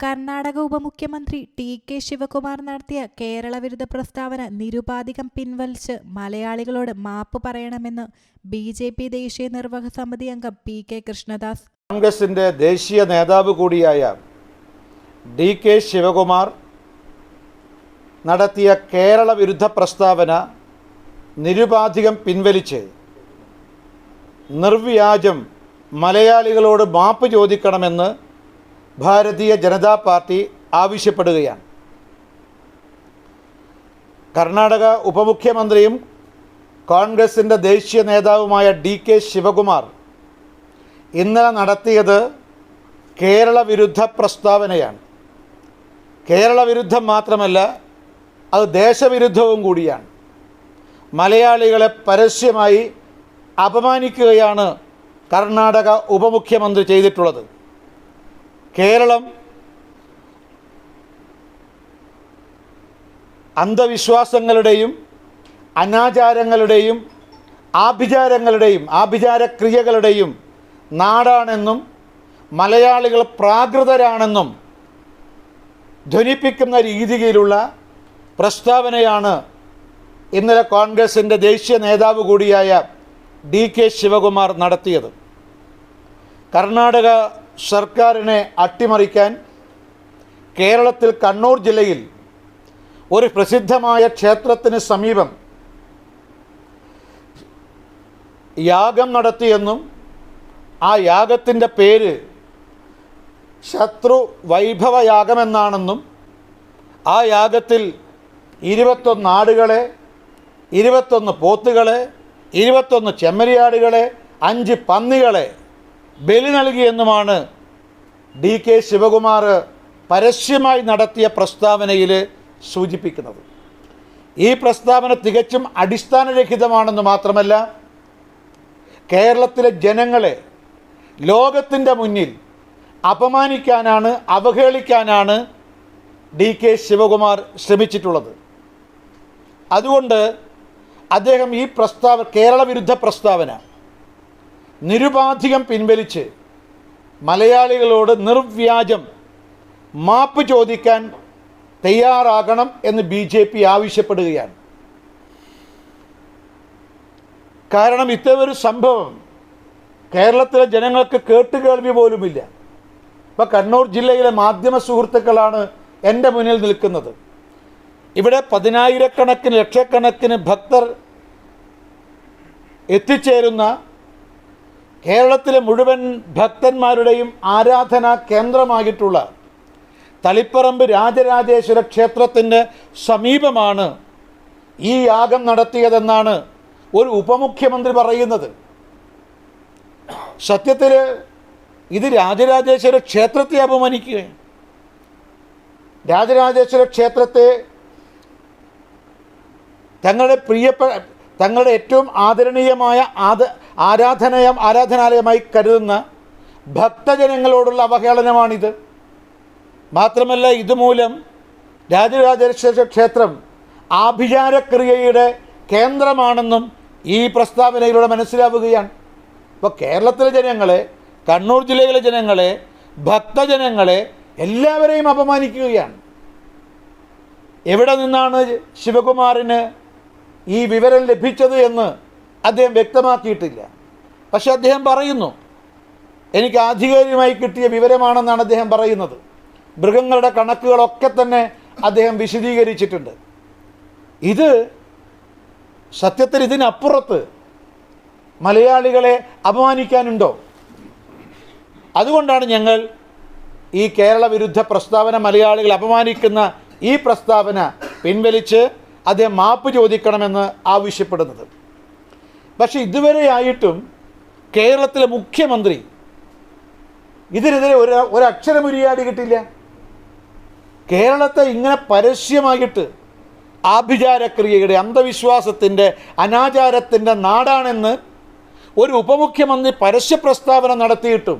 കർണാടക ഉപമുഖ്യമന്ത്രി T K Shivakumar നടത്തിയ കേരള വിരുദ്ധ പ്രസ്താവന നിരുപാധികം പിൻവലിച്ച് മലയാളികളോട് മാപ്പ് പറയണമെന്ന് ബി ജെ പി ദേശീയ നിർവാഹക സമിതി അംഗം പി കെ കൃഷ്ണദാസ്. കോൺഗ്രസിന്റെ ദേശീയ നേതാവ് കൂടിയായ ഡി കെ ശിവകുമാർ നടത്തിയ കേരള വിരുദ്ധ പ്രസ്താവന നിരുപാധികം പിൻവലിച്ച് നിർവ്യാജം മലയാളികളോട് മാപ്പ് ചോദിക്കണമെന്ന് ഭാരതീയ ജനതാ പാർട്ടി ആവശ്യപ്പെടുകയാണ്. കർണാടക ഉപമുഖ്യമന്ത്രിയും കോൺഗ്രസിന്റെ ദേശീയ നേതാവുമായ ഡി കെ ശിവകുമാർ ഇന്നലെ നടത്തിയത് കേരള വിരുദ്ധ പ്രസ്താവനയാണ്. കേരള വിരുദ്ധം മാത്രമല്ല അത് ദേശവിരുദ്ധവും കൂടിയാണ്. മലയാളികളെ പരസ്യമായി അപമാനിക്കുകയാണ് കർണാടക ഉപമുഖ്യമന്ത്രി ചെയ്തിട്ടുള്ളത്. കേരളം അന്ധവിശ്വാസങ്ങളുടെയും അനാചാരങ്ങളുടെയും ആഭിചാരങ്ങളുടെയും ആഭിചാരക്രിയകളുടെയും നാടാണെന്നും മലയാളികൾ പ്രാകൃതരാണെന്നും ധ്വനിപ്പിക്കുന്ന രീതിയിലുള്ള പ്രസ്താവനയാണ് ഇന്നലെ കോൺഗ്രസിന്റെ ദേശീയ നേതാവ് കൂടിയായ ഡി കെ ശിവകുമാർ നടത്തിയത്. കർണാടക സർക്കാരിനെ അട്ടിമറിക്കാൻ കേരളത്തിൽ കണ്ണൂർ ജില്ലയിൽ ഒരു പ്രസിദ്ധമായ ക്ഷേത്രത്തിന് സമീപം യാഗം നടത്തിയെന്നും ആ യാഗത്തിന്റെ പേര് ശത്രു വൈഭവ വൈഭവയാഗമെന്നാണെന്നും ആ യാഗത്തിൽ ഇരുപത്തൊന്ന് ആടുകളെ ഇരുപത്തൊന്ന് പോത്തുകളെ ഇരുപത്തൊന്ന് ചെമ്മരിയാടുകളെ അഞ്ച് പന്നികളെ ബലി നൽകിയെന്നുമാണ് ഡി കെ ശിവകുമാർ പരസ്യമായി നടത്തിയ പ്രസ്താവനയിൽ സൂചിപ്പിക്കുന്നത്. ഈ പ്രസ്താവന തികച്ചും അടിസ്ഥാനരഹിതമാണെന്ന് മാത്രമല്ല കേരളത്തിലെ ജനങ്ങളെ ലോകത്തിന്റെ മുന്നിൽ അപമാനിക്കാനാണ് അവഹേളിക്കാനാണ് ഡി കെ ശിവകുമാർ ശ്രമിച്ചിട്ടുള്ളത്. അതുകൊണ്ട് അദ്ദേഹം ഈ പ്രസ്താവ കേരള വിരുദ്ധ പ്രസ്താവന നിരുപാധികം പിൻവലിച്ച് മലയാളികളോട് നിർവ്യാജം മാപ്പ് ചോദിക്കാൻ തയ്യാറാകണം എന്ന് ബി ജെ പി ആവശ്യപ്പെടുകയാണ്. കാരണം ഇത്തരമൊരു സംഭവം കേരളത്തിലെ ജനങ്ങൾക്ക് കേട്ടുകേൾവി പോലുമില്ല. ഇപ്പോൾ കണ്ണൂർ ജില്ലയിലെ മാധ്യമ സുഹൃത്തുക്കളാണ് എന്റെ മുന്നിൽ നിൽക്കുന്നത്. ഇവിടെ പതിനായിരക്കണക്കിന് ലക്ഷക്കണക്കിന് ഭക്തർ എത്തിച്ചേരുന്ന കേരളത്തിലെ മുഴുവൻ ഭക്തന്മാരുടെയും ആരാധനാ കേന്ദ്രമായിട്ടുള്ള തളിപ്പറമ്പ് രാജരാജേശ്വര ക്ഷേത്രത്തിന്റെ സമീപമാണ് ഈ യാഗം നടത്തിയതെന്നാണ് ഒരു ഉപമുഖ്യമന്ത്രി പറയുന്നത്. സത്യത്തിൽ ഇത് രാജരാജേശ്വര ക്ഷേത്രത്തെ അപമാനിക്കുകയാണ് രാജരാജേശ്വര ക്ഷേത്രത്തെ തങ്ങളുടെ പ്രിയപ്പെട്ട തങ്ങളുടെ ഏറ്റവും ആദരണീയമായ ആദ ആരാധനയം ആരാധനാലയമായി കരുതുന്ന ഭക്തജനങ്ങളോടുള്ള അവഹേളനമാണിത്. മാത്രമല്ല ഇതുമൂലം രാജരാജേശ്വര ക്ഷേത്രം ആഭിചാരക്രിയയുടെ കേന്ദ്രമാണെന്നും ഈ പ്രസ്താവനയിലൂടെ മനസ്സിലാവുകയാണ്. ഇപ്പോൾ കേരളത്തിലെ ജനങ്ങളെ കണ്ണൂർ ജില്ലയിലെ ജനങ്ങളെ ഭക്തജനങ്ങളെ എല്ലാവരെയും അപമാനിക്കുകയാണ്. എവിടെ നിന്നാണ് ശിവകുമാറിന് ഈ വിവരം ലഭിച്ചത് എന്ന് അദ്ദേഹം വ്യക്തമാക്കിയിട്ടില്ല. പക്ഷെ അദ്ദേഹം പറയുന്നു എനിക്ക് ആധികാരികമായി കിട്ടിയ വിവരമാണെന്നാണ് അദ്ദേഹം പറയുന്നത്. മൃഗങ്ങളുടെ കണക്കുകളൊക്കെ തന്നെ അദ്ദേഹം വിശദീകരിച്ചിട്ടുണ്ട്. ഇത് സത്യത്തിൽ ഇതിനപ്പുറത്ത് മലയാളികളെ അപമാനിക്കാനുണ്ടോ? അതുകൊണ്ടാണ് ഞങ്ങൾ ഈ കേരള വിരുദ്ധ പ്രസ്താവന മലയാളികൾ അപമാനിക്കുന്ന ഈ പ്രസ്താവന പിൻവലിച്ച് അദ്ദേഹം മാപ്പ് ചോദിക്കണമെന്ന് ആവശ്യപ്പെടുന്നത്. പക്ഷേ ഇതുവരെയായിട്ടും കേരളത്തിലെ മുഖ്യമന്ത്രി ഇതിനെതിരെ ഒരു ഒരക്ഷരമുരിയാടി കിട്ടില്ല കേരളത്തെ ഇങ്ങനെ പരസ്യമായിട്ട് ആഭിചാരക്രിയയുടെ അന്ധവിശ്വാസത്തിന്റെ അനാചാരത്തിന്റെ നാടാണെന്ന് ഒരു ഉപമുഖ്യമന്ത്രി പരസ്യ പ്രസ്താവന നടത്തിയിട്ടും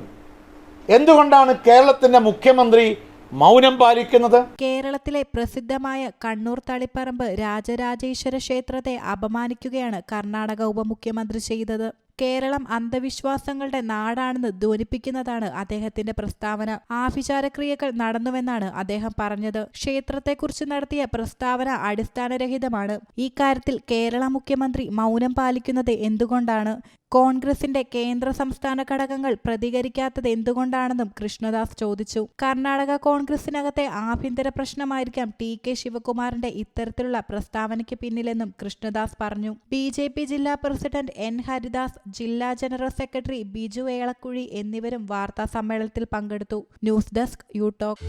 എന്തുകൊണ്ടാണ് കേരളത്തിന്റെ മുഖ്യമന്ത്രി മൗനം പാലിക്കുന്നത്? കേരളത്തിലെ പ്രസിദ്ധമായ കണ്ണൂർ തളിപ്പറമ്പ് രാജരാജേശ്വര ക്ഷേത്രത്തെ അപമാനിക്കുകയാണ് കർണാടക ഉപമുഖ്യമന്ത്രി ചെയ്തത്. കേരളം അന്ധവിശ്വാസങ്ങളുടെ നാടാണെന്ന് ധ്വനിപ്പിക്കുന്നതാണ് അദ്ദേഹത്തിന്റെ പ്രസ്താവന. ആഭിചാരക്രിയകൾ നടന്നുവെന്നാണ് അദ്ദേഹം പറഞ്ഞത്. ക്ഷേത്രത്തെക്കുറിച്ച് നടത്തിയ പ്രസ്താവന അടിസ്ഥാനരഹിതമാണ്. ഇക്കാര്യത്തിൽ കേരള മുഖ്യമന്ത്രി മൗനം പാലിക്കുന്നത് എന്തുകൊണ്ടാണ്? കോൺഗ്രസിന്റെ കേന്ദ്ര സംസ്ഥാന ഘടകങ്ങൾ പ്രതികരിക്കാത്തത് എന്തുകൊണ്ടാണെന്നും കൃഷ്ണദാസ് ചോദിച്ചു. കർണാടക കോൺഗ്രസിനകത്തെ ആഭ്യന്തര പ്രശ്നമായിരിക്കാം ടി കെ ശിവകുമാറിന്റെ ഇത്തരത്തിലുള്ള പ്രസ്താവനയ്ക്ക് പിന്നിലെന്നും കൃഷ്ണദാസ് പറഞ്ഞു. ബി ജെ പി ജില്ലാ പ്രസിഡന്റ് എൻ ഹരിദാസ് ജില്ലാ ജനറൽ സെക്രട്ടറി ബിജു ഏളക്കുഴി എന്നിവരും വാർത്താ സമ്മേളനത്തിൽ പങ്കെടുത്തു. News desk you talk